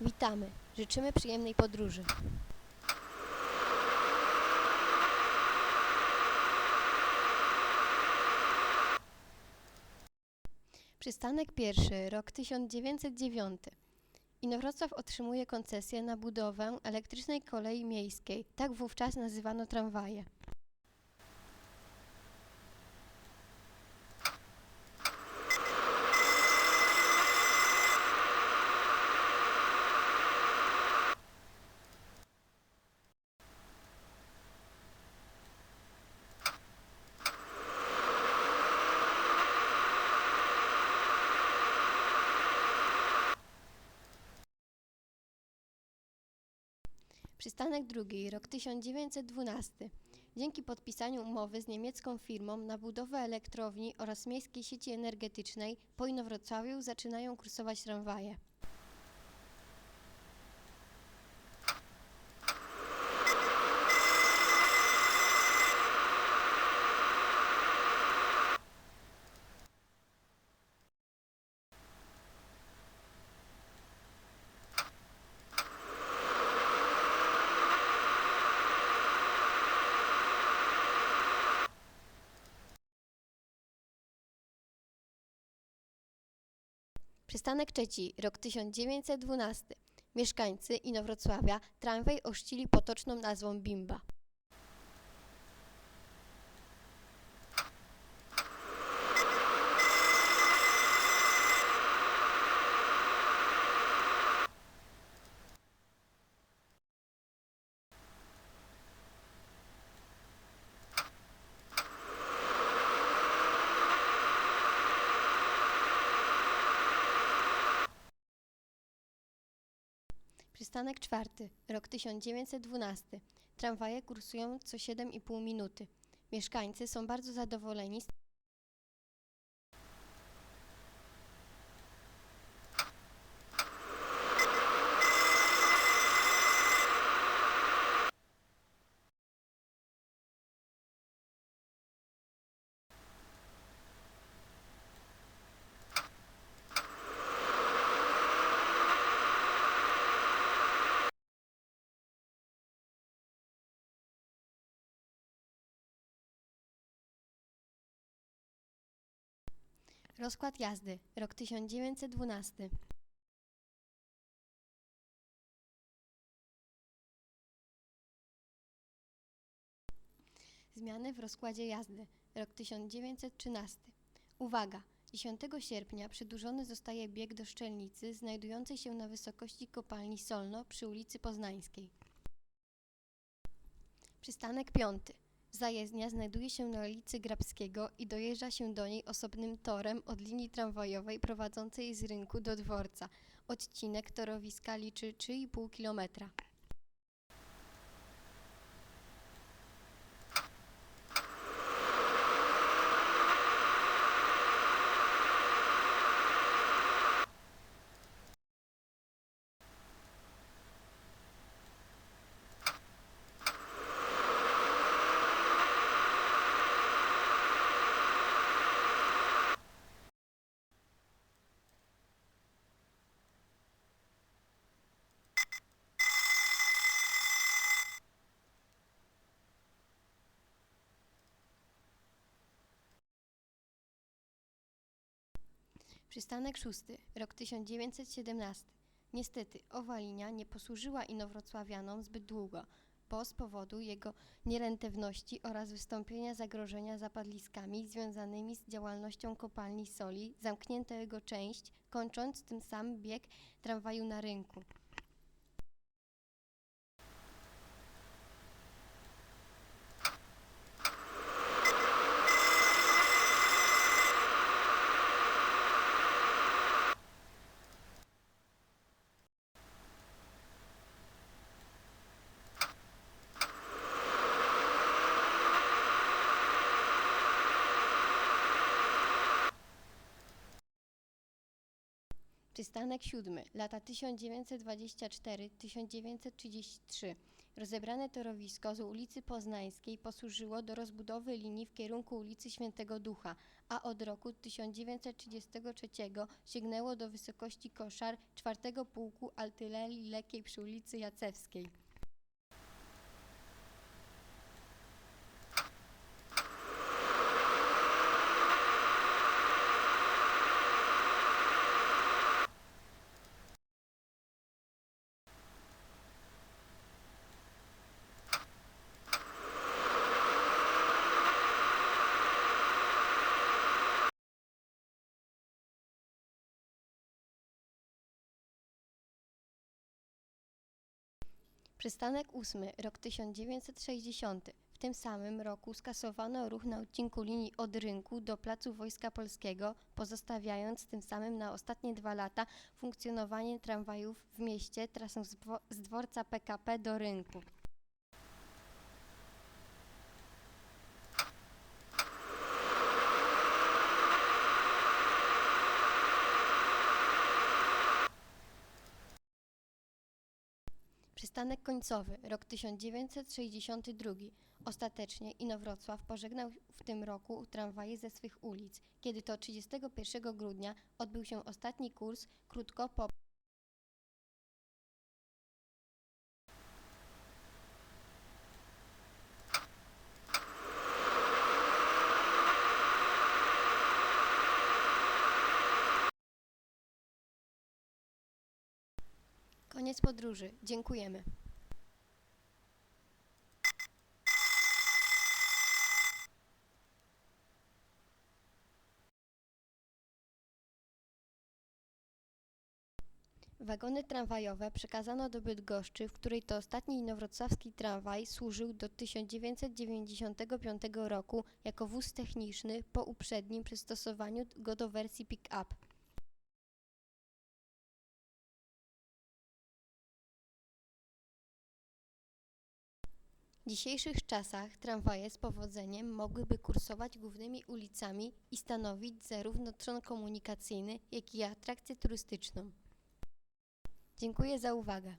Witamy. Życzymy przyjemnej podróży. Przystanek pierwszy, rok 1909. Inowrocław otrzymuje koncesję na budowę elektrycznej kolei miejskiej. Tak wówczas nazywano tramwaje. Przystanek drugi, rok 1912. Dzięki podpisaniu umowy z niemiecką firmą na budowę elektrowni oraz miejskiej sieci energetycznej po Inowrocławiu zaczynają kursować tramwaje. Przystanek trzeci, rok 1912. Mieszkańcy Inowrocławia tramwaj ościli potoczną nazwą Bimba. Przystanek czwarty, rok 1912. Tramwaje kursują co 7,5 minuty. Mieszkańcy są bardzo zadowoleni z Rozkład jazdy, rok 1912. Zmiany w rozkładzie jazdy, rok 1913. Uwaga! 10 sierpnia przedłużony zostaje bieg do Szczelnicy, znajdującej się na wysokości kopalni Solno przy ulicy Poznańskiej. Przystanek 5. Zajezdnia znajduje się na ulicy Grabskiego i dojeżdża się do niej osobnym torem od linii tramwajowej prowadzącej z rynku do dworca. Odcinek torowiska liczy 3,5 km. Przystanek 6. Rok 1917. Niestety, owa linia nie posłużyła inowrocławianom zbyt długo, bo z powodu jego nierentowności oraz wystąpienia zagrożenia zapadliskami związanymi z działalnością kopalni soli zamknięto jego część, kończąc tym samym bieg tramwaju na rynku. Przystanek 7. Lata 1924-1933. Rozebrane torowisko z ulicy Poznańskiej posłużyło do rozbudowy linii w kierunku ulicy Świętego Ducha, a od roku 1933 sięgnęło do wysokości koszar czwartego pułku artylerii lekkiej przy ulicy Jacewskiej. Przystanek ósmy, rok 1960. W tym samym roku skasowano ruch na odcinku linii od rynku do Placu Wojska Polskiego, pozostawiając tym samym na ostatnie dwa lata funkcjonowanie tramwajów w mieście trasą z, dwo- z dworca PKP do rynku. Przystanek końcowy, rok 1962. Ostatecznie Inowrocław pożegnał w tym roku tramwaje ze swych ulic, kiedy to 31 grudnia odbył się ostatni kurs krótko po Koniec podróży. Dziękujemy. Wagony tramwajowe przekazano do Bydgoszczy, w której to ostatni inowrocławski tramwaj służył do 1995 roku jako wóz techniczny po uprzednim przystosowaniu go do wersji pick-up. W dzisiejszych czasach tramwaje z powodzeniem mogłyby kursować głównymi ulicami i stanowić zarówno trzon komunikacyjny, jak i atrakcję turystyczną. Dziękuję za uwagę.